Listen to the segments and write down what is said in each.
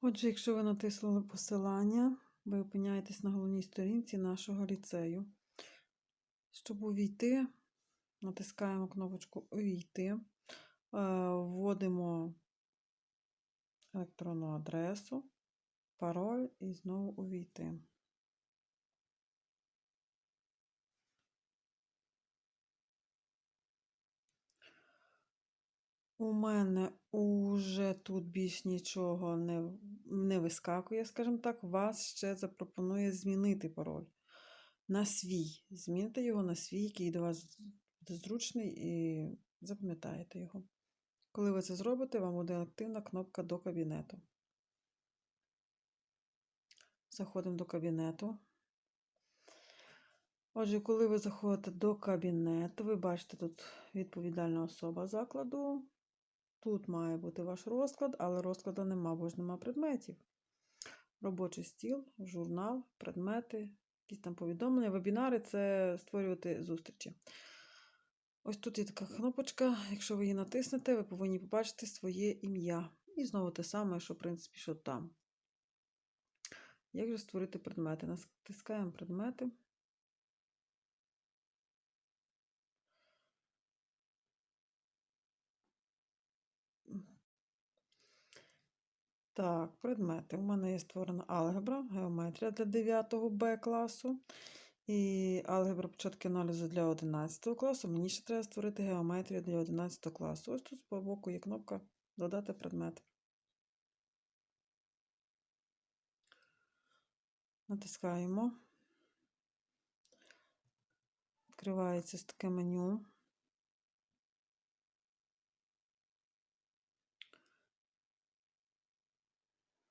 Отже, якщо ви натиснули посилання, ви опиняєтесь на головній сторінці нашого ліцею. Щоб увійти, натискаємо кнопочку Увійти, е, вводимо електронну адресу, пароль і знову увійти. У мене уже тут більш нічого не, не вискакує, скажімо так, вас ще запропонує змінити пароль на свій. Зміните його на свій, який до вас зручний, і запам'ятаєте його. Коли ви це зробите, вам буде активна кнопка до кабінету. Заходимо до кабінету. Отже, коли ви заходите до кабінету, ви бачите тут відповідальна особа закладу. Тут має бути ваш розклад, але розкладу нема, бо ж нема предметів. Робочий стіл, журнал, предмети, якісь там повідомлення. Вебінари це створювати зустрічі. Ось тут є така кнопочка. Якщо ви її натиснете, ви повинні побачити своє ім'я. І знову те саме, що, в принципі, що там. Як же створити предмети? Натискаємо предмети. Так, предмети. У мене є створена алгебра, геометрія для 9 Б класу. І алгебра початки аналізу для 11 класу. Мені ще треба створити геометрію для 11 класу. Ось тут по боку є кнопка Додати предмет. Натискаємо. Відкривається таке меню.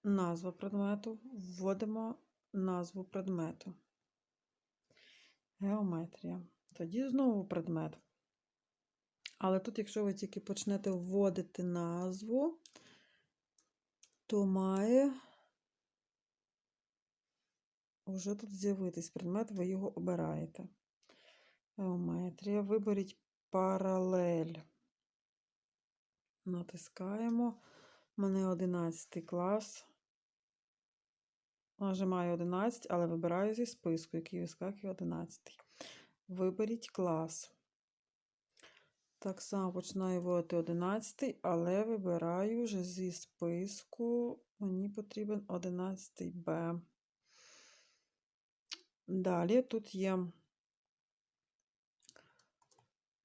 Назва предмету. Вводимо назву предмету. Геометрія. Тоді знову предмет. Але тут, якщо ви тільки почнете вводити назву, то має вже тут з'явитись предмет, ви його обираєте. Геометрія. Виберіть паралель. Натискаємо. У мене 11 клас. Нажимаю 11, але вибираю зі списку, який вискакує 11. Виберіть клас. Так само починаю вводити 11, але вибираю вже зі списку. Мені потрібен 11 Б. Далі тут є.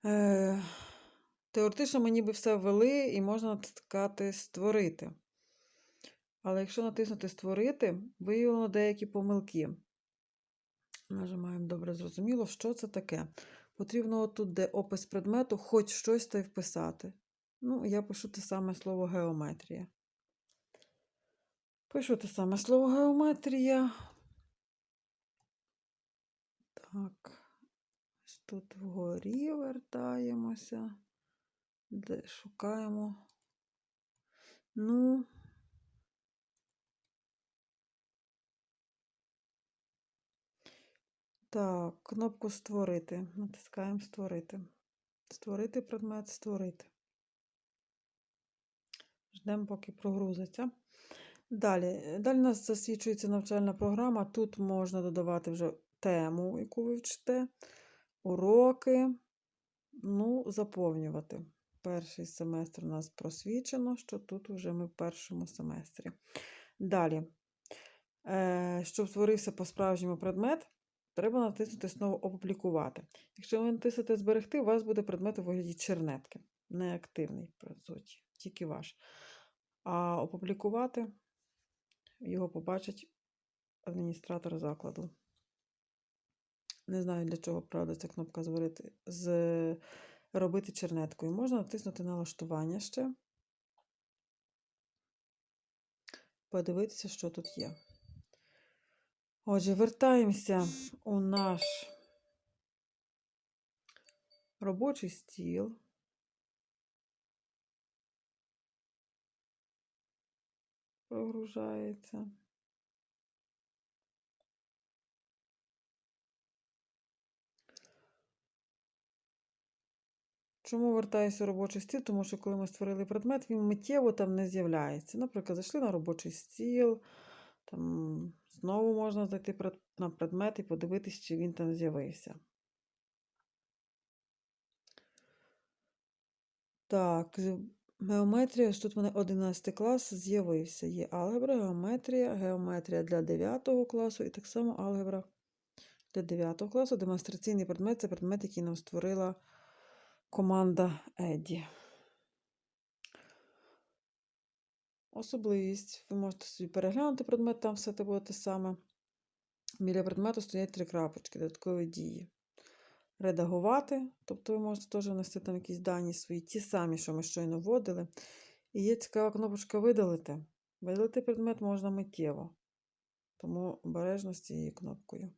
Е, теоретично мені би все ввели і можна натискати Створити. Але якщо натиснути Створити, виявлено деякі помилки. Нажимаємо добре зрозуміло, що це таке. Потрібно отут, де опис предмету, хоч щось та й вписати. Ну, я пишу те саме слово геометрія. Пишу те саме слово геометрія. Так, ось тут вгорі вертаємося, де шукаємо. Ну, так, кнопку Створити. Натискаємо Створити. Створити предмет, створити. Ждемо, поки прогрузиться. Далі. Далі у нас засвідчується навчальна програма. Тут можна додавати вже тему, яку ви вчите, уроки, ну, заповнювати. Перший семестр у нас просвічено, що тут вже ми в першому семестрі. Далі, е, щоб створився по-справжньому предмет, треба натиснути знову Опублікувати. Якщо ви натиснете Зберегти, у вас буде предмет у вигляді чернетки. Неактивний, по суті, тільки ваш. А опублікувати його побачить адміністратор закладу. Не знаю, для чого, правда, ця кнопка зварити, з робити чернеткою. Можна натиснути налаштування ще. Подивитися, що тут є. Отже, вертаємося у наш робочий стіл. Прогружається. Чому вертаюся у робочий стіл? Тому що коли ми створили предмет, він миттєво там не з'являється. Наприклад, зайшли на робочий стіл, там знову можна зайти на предмет і подивитись, чи він там з'явився. Так, геометрія, ось тут у мене 11 клас з'явився. Є алгебра, геометрія, геометрія для 9 класу і так само алгебра для 9 класу. Демонстраційний предмет це предмет, який нам створила команда Еді. Особливість. Ви можете собі переглянути предмет, там все те буде те саме. Біля предмету стоять три крапочки, додаткові дії. Редагувати, тобто ви можете теж внести там якісь дані свої, ті самі, що ми щойно вводили. І є цікава кнопочка видалити. Видалити предмет можна миттєво. Тому обережно з цією кнопкою.